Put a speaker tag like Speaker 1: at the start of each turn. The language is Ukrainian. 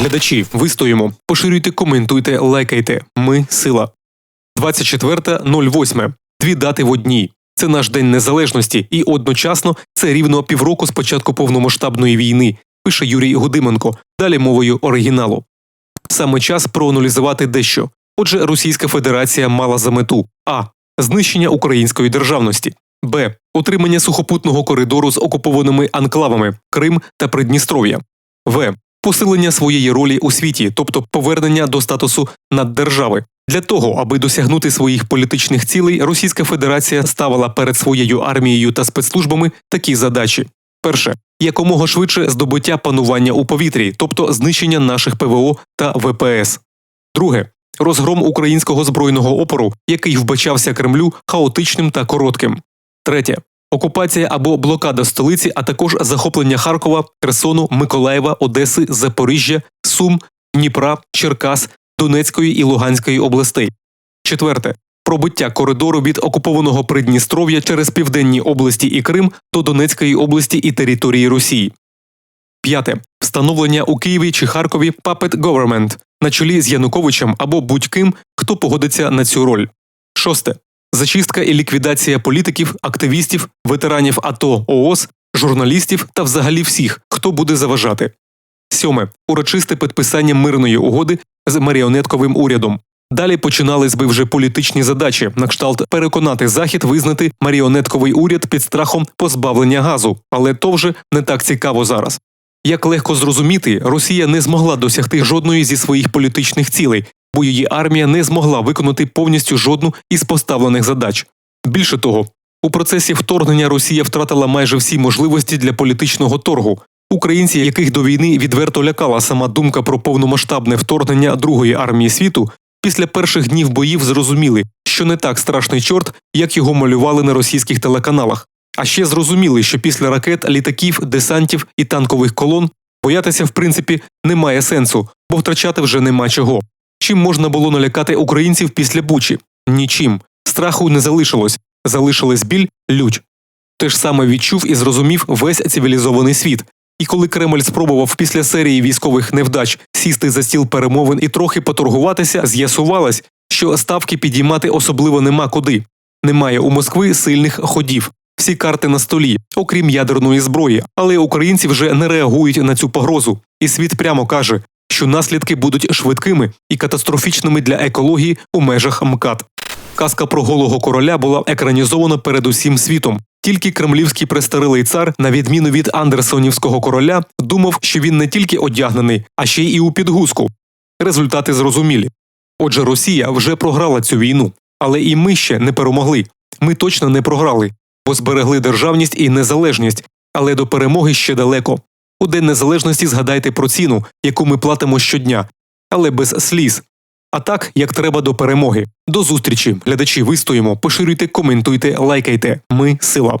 Speaker 1: Глядачі, вистоїмо. Поширюйте, коментуйте, лайкайте. Ми сила. 24.08. Дві дати в одній. Це наш день незалежності, і одночасно це рівно півроку з початку повномасштабної війни. Пише Юрій Гудименко. Далі мовою оригіналу. Саме час проаналізувати дещо. Отже, Російська Федерація мала за мету а. Знищення української державності, б. Отримання сухопутного коридору з окупованими анклавами Крим та Придністров'я, в. Посилення своєї ролі у світі, тобто повернення до статусу наддержави. Для того, аби досягнути своїх політичних цілей, Російська Федерація ставила перед своєю армією та спецслужбами такі задачі: перше якомога швидше здобуття панування у повітрі, тобто знищення наших ПВО та ВПС. Друге розгром українського збройного опору, який вбачався Кремлю хаотичним та коротким. Третє окупація або блокада столиці, а також захоплення Харкова, Херсону, Миколаєва, Одеси, Запоріжжя, Сум, Дніпра, Черкас, Донецької і Луганської областей. Четверте пробиття коридору від окупованого Придністров'я через південні області і Крим до Донецької області і території Росії. П'яте встановлення у Києві чи Харкові Puppet Government на чолі з Януковичем або будь-ким, хто погодиться на цю роль. Шосте зачистка і ліквідація політиків, активістів, ветеранів АТО ООС, журналістів та взагалі всіх, хто буде заважати. Сьоме урочисте підписання мирної угоди з маріонетковим урядом. Далі починались би вже політичні задачі на кшталт переконати захід визнати маріонетковий уряд під страхом позбавлення газу, але то вже не так цікаво зараз. Як легко зрозуміти, Росія не змогла досягти жодної зі своїх політичних цілей, бо її армія не змогла виконати повністю жодну із поставлених задач. Більше того, у процесі вторгнення Росія втратила майже всі можливості для політичного торгу. Українці, яких до війни відверто лякала сама думка про повномасштабне вторгнення Другої армії світу, після перших днів боїв зрозуміли, що не так страшний чорт, як його малювали на російських телеканалах. А ще зрозуміли, що після ракет, літаків, десантів і танкових колон боятися в принципі немає сенсу, бо втрачати вже нема чого. Чим можна було налякати українців після Бучі? Нічим. Страху не залишилось, залишилась біль, лють. Те ж саме відчув і зрозумів весь цивілізований світ. І коли Кремль спробував після серії військових невдач сісти за стіл перемовин і трохи поторгуватися, з'ясувалось, що ставки підіймати особливо нема куди. Немає у Москви сильних ходів. Всі карти на столі, окрім ядерної зброї, але українці вже не реагують на цю погрозу, і світ прямо каже, що наслідки будуть швидкими і катастрофічними для екології у межах МКАД. Казка про голого короля була екранізована перед усім світом. Тільки кремлівський престарилий цар, на відміну від Андерсонівського короля, думав, що він не тільки одягнений, а ще й у підгузку. Результати зрозумілі. Отже, Росія вже програла цю війну, але і ми ще не перемогли. Ми точно не програли, бо зберегли державність і незалежність, але до перемоги ще далеко. У День Незалежності згадайте про ціну, яку ми платимо щодня, але без сліз. А так, як треба до перемоги. До зустрічі, глядачі, вистоїмо, поширюйте, коментуйте, лайкайте. Ми сила.